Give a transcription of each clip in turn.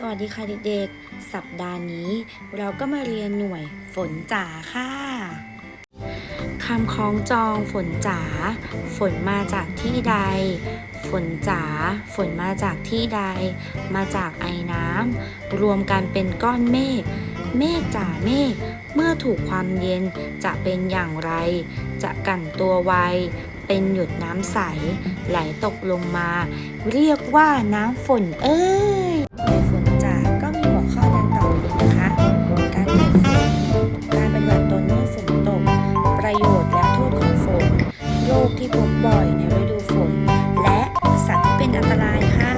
สวัสดีค่ะเด็กๆ สัปดาห์นี้ เราก็มาเรียนหน่วยฝนจ๋าค่ะคำคล้องจองฝนจ๋า ฝนมาจากที่ใด ฝนจ๋า ฝนมาจากที่ใด มาจากไอน้ำรวมกันเป็นก้อนเมฆ เมฆจ๋าเมฆ เมื่อถูกความเย็นจะเป็นอย่างไร จะกั่นตัวไว เป็นหยดน้ำใส ไหลตกลงมา เรียกว่าน้ำฝนเอ้ย ประโยชน์และโทษของฝน โรคที่พบบ่อยในฤดูฝน และสัตว์ที่เป็นอันตรายค่ะ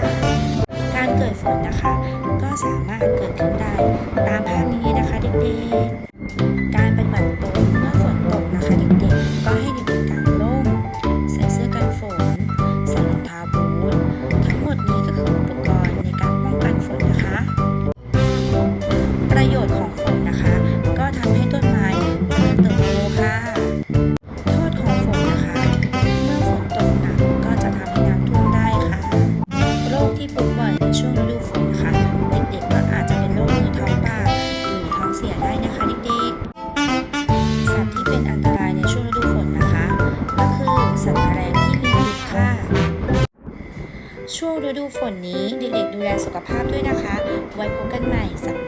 การเกิดฝนนะคะ ก็สามารถเกิดขึ้นได้ ตามภาพนี้นะคะเด็กๆ ช่วงฤดูฝนนี้เด็กๆดูแลสุขภาพด้วยนะคะ ไว้พบกันใหม่สัป